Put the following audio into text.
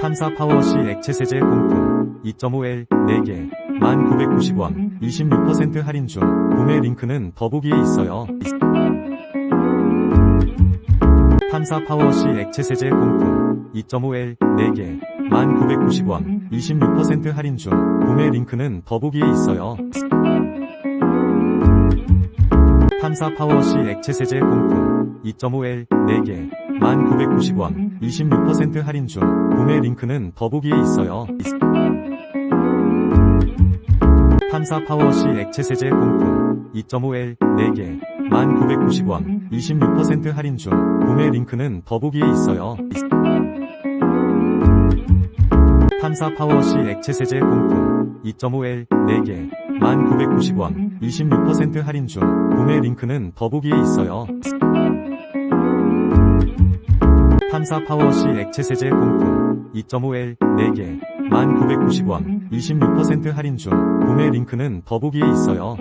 탐사 파워시 액체 세제 공품 2.5L 4개 1990원 26% 할인 중 구매 링크는 더보기에 있어요. 탐사 파워시 액체 세제 공품 2.5L 4개 1990원 26% 할인 중 구매 링크는 더보기에 있어요. 탐사 파워시 액체 세제 공품 2.5L 4개 1990원 26% 할인 중 구매 링크는 더보기에 있어요. 탐사 파워시 액체 세제 공품 2.5L 4개 1990원 26% 할인 중 구매 링크는 더보기에 있어요. 탐사 파워시 액체 세제 공품 2.5L 4개 1990원 26% 할인 중 구매 링크는 더보기에 있어요. 탐사 파워시 액체 세제 공품 2.5L 4개 1990원 26% 할인 중 구매 링크는 더보기에 있어요.